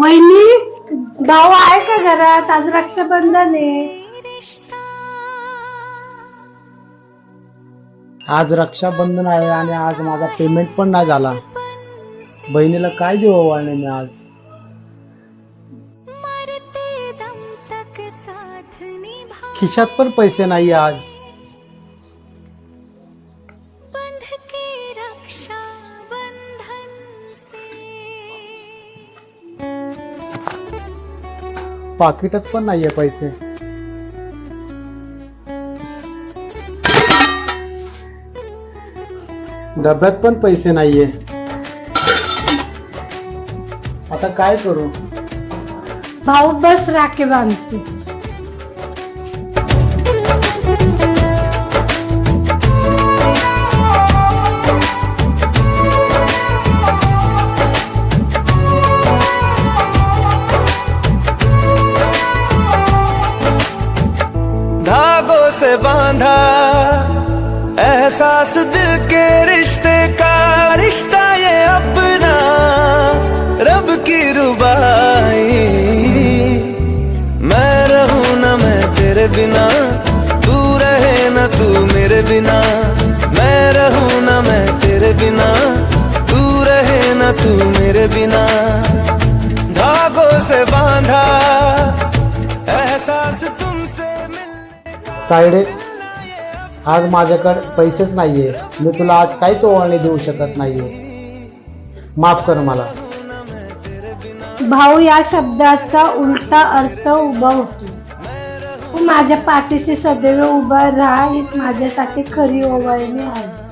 वहिनी भाऊ आहे का घरात? आज रक्षाबंधन आहे. आज रक्षाबंधन आहे आणि आज माझा पेमेंट पण नाही झाला. बहिणीला काय देऊ ओवाळणे मी आज? मरते दम तक साथ निभा खिशात पण पैसे नाही आज. बंध के रक्षा पाकिटात पण नाहीये पैसे. डब्यात पण पैसे नाहीये. आता काय करू? भाऊ बस राखे बांधते. से बांधा। एहसास दिल के रिश्ते का रिश्ता ये अपना। रब की रुबाई। मैं रहूं ना मैं तेरे बिना। तू रहे ना तू मेरे बिना। मैं रहूं ना मैं तेरे बिना। तू रहे ना तू मेरे बिना। धागों से बांधा। एहसास तुम तायडे आज माझ्याकडे पैसेच नाहीये. मी तुला आज काहीच ओवाळणी देऊ शकत नाहीये. माफ कर मला. भाऊ या शब्दाचा उलटा अर्थ उभा होतो. तू माझ्या पाठीशी सदैव उभा राहा हीच माझ्यासाठी खरी ओवाळणी आहे.